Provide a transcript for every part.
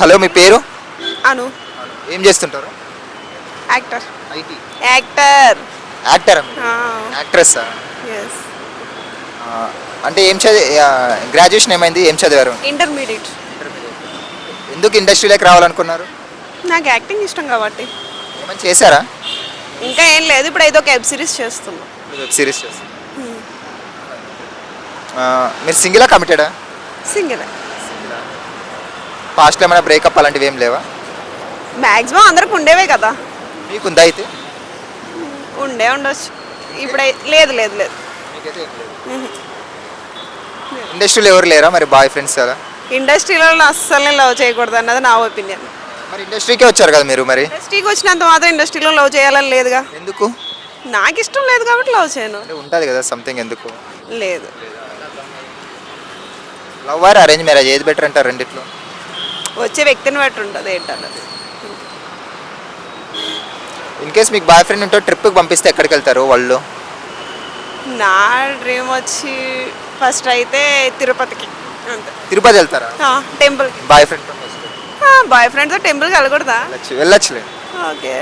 Hello మీ పేరు? అను. ఏం చేస్తుంటారు? Actor. IT. Actor. Actor? Actress yes అంటే ఏం చదివి గ్రాడ్యుయేషన్ ఏమైంది? ఏం చదివారు? ఇంటర్మీడియట్ ఎందుకు ఇండస్ట్రీలోకి రావాలనుకున్నారు? నాకు యాక్టింగ్ ఇష్టం కాబట్టి. ఏమైనా చేశారా? ఇంకా ఏం లేదు ఇప్పుడు ఏదో ఒక వెబ్ సిరీస్ చేస్తున్నా. వెబ్ సిరీస్ చేస్తారు మీరు సింగిలా కమిటెడా సింగిల్. పాస్ట్లో ఏమైనా బ్రేకప్ అలాంటివి ఏం లేవా? మ్యాక్సిమం అందరికి ఉండేవే కదా. మీకుందా అయితే? ఉండే ఉండొచ్చు. ఇప్పుడే లేదు లేదు లేదు. ఇండస్ట్రీలో ఎవరు లేరా మరి బాయ్ ఫ్రెండ్స్ కదా ఇండస్ట్రీలో అస్సలే లవ్ చేయకూడదు అన్నది నా ఒపీనియన్. మరి ఇండస్ట్రీకే వచ్చారు కదా మీరు మరి? ఇండస్ట్రీకి వచ్చినంత మాత్రం ఇండస్ట్రీలో లవ్ చేయాలని లేదుగా. ఎందుకు? నాకు ఇష్టం లేదు కాబట్టి లవ్ చేయను. ఉంటుంది కదా సంథింగ్ ఎందుకు? లేదు. Love or arrange marriage? ఏది బెటర్ అంటారు రెండిట్లో? వచ్చే వ్యక్తిని బట్టి ఉంటుంది ఏంటన్నది. ఇన్ కేస్ మీకు బాయ్ ఫ్రెండ్ ఉంటే ట్రిప్కి పంపిస్తే ఎక్కడికి వెళ్తారు వాళ్ళు? నా డ్రీమ్ వచ్చి ఫస్ట్ అయితే తిరుపతికి. అంతే. తిరుపతి వెళ్తారా? టెంపుల్కి బాయ్ ఫ్రెండ్ బాయ్ ఫ్రెండ్తో టెంపుల్కి వెళ్ళకూడదా? వెళ్ళచ్చు వెళ్ళచ్చులే. ఓకే.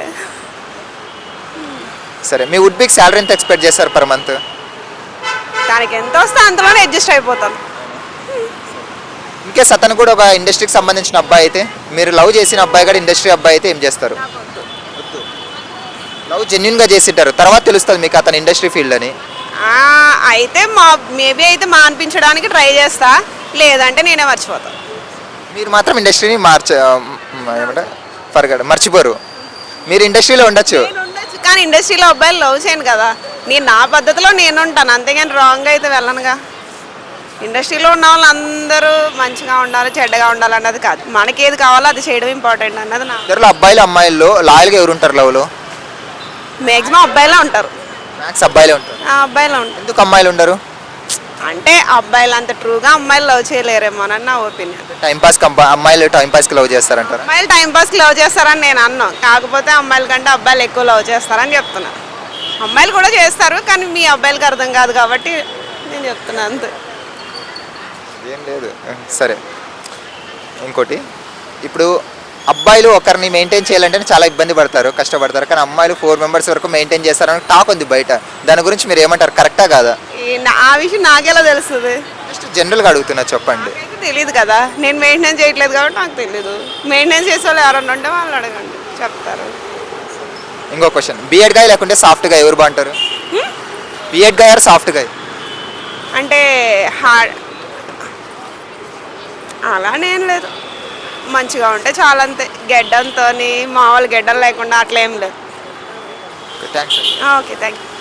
సరే మీ వుడ్ బిగ్ శాలరీ ఎంత ఎక్స్పెక్ట్ చేస్తారు పర్ మంత్ దానికి ఎంత వస్తే అంతలోనే అడ్జస్ట్ అయిపోతాను ఇన్ కేస్ అతను కూడా ఒక ఇండస్ట్రీకి సంబంధించిన అబ్బాయి అయితే మీరు లవ్ చేసిన అబ్బాయి కూడా ఇండస్ట్రీ అబ్బాయి అయితే ఏం చేస్తారు? లవ్ జెన్యున్గా చేసింటారు. తర్వాత తెలుస్తుంది మీకు అతను ఇండస్ట్రీ ఫీల్డ్ అని. అయితే మా మేబీ అయితే మా అనిపించడానికి ట్రై చేస్తా. లేదంటే నేనే మర్చిపోతాను మీరు మాత్రం ఇండస్ట్రీని మార్చ ఏమంటే ఫర్గడ్ మర్చిపోరు. మీరు ఇండస్ట్రీలో ఉండొచ్చు. కానీ ఇండస్ట్రీలో అబ్బాయిలు లవ్ చేయను కదా. నేను నా పద్ధతిలో నేను ఉంటాను. అంతేగాని రాంగ్ అయితే వెళ్ళనుగా. ఇండస్ట్రీలో ఉన్న వాళ్ళు అందరూ మంచిగా ఉండాలి చెడ్డగా ఉండాలి అన్నది కాదు. మనకి ఏది కావాలో అది చేయడం ఇంపార్టెంట్ అన్నది నా అబ్బాయిలు అమ్మాయిల్లో లాయల్గా ఎవరు ఉంటారు లవ్లో మ్యాక్సిమం అబ్బాయిలే ఉంటారు. మ్యాక్స్ అబ్బాయిలే ఉంటారు. ఆ అబ్బాయిలే ఉంటారు. ఎందుకు అమ్మాయిలు ఉండరు? అంటే అబ్బాయిలు అంత ట్రూగా అమ్మాయిలు లవ్ చేయలేరేమో అని నా ఒపీనియన్ టైంపాస్కి అబ్బా అమ్మాయిలు టైంపాస్కి లవ్ చేస్తారంటారా? అమ్మాయిలు టైం పాస్కి లవ్ చేస్తారని నేను అన్నాను కాకపోతే అమ్మాయిల కంటే అబ్బాయిలు ఎక్కువ లవ్ చేస్తారని చెప్తున్నా. అమ్మాయిలు కూడా చేస్తారు కానీ మీ అబ్బాయిలకి అర్థం కాదు కాబట్టి నేను చెప్తున్నా అంతే. ఏం లేదు. సరే. ఇంకోటి. ఇప్పుడు అబ్బాయిలు ఒకరిని మెయింటైన్ చేయాలంటే చాలా ఇబ్బంది పడతారు కష్టపడతారు. కానీ అమ్మాయిలు ఫోర్ మెంబర్స్ వరకు మెయింటైన్ చేస్తారని టాక్ ఉంది బయట. దాని గురించి మీరు ఏమంటారు? కరెక్టా కాదా? ఆ విషయం నాకెలా తెలుస్తుంది? జస్ట్ జనరల్గా అడుగుతున్నా చెప్పండి. తెలియదు కదా. నేను మెయింటెనెన్స్ చేయట్లేదు కాబట్టి నాకు తెలియదు మెయింటెనెన్స్ చేసే వాళ్ళు ఎవరన్నా ఉంటే వాళ్ళు అడగండి. చెప్తారు. ఇంకో క్వశ్చన్ బిఎడ్ గాయ లేకుంటే సాఫ్ట్గా ఎవరు బాగుంటారు? బిఎడ్ గాయ సాఫ్ట్ గాయ అంటే హార్డ్ అలానేం లేదు. మంచిగా ఉంటే చాలా అంతే. గెడ్డంతో మామూలు గెడ్డలు లేకుండా అట్లా ఏం లేదు. Okay thank you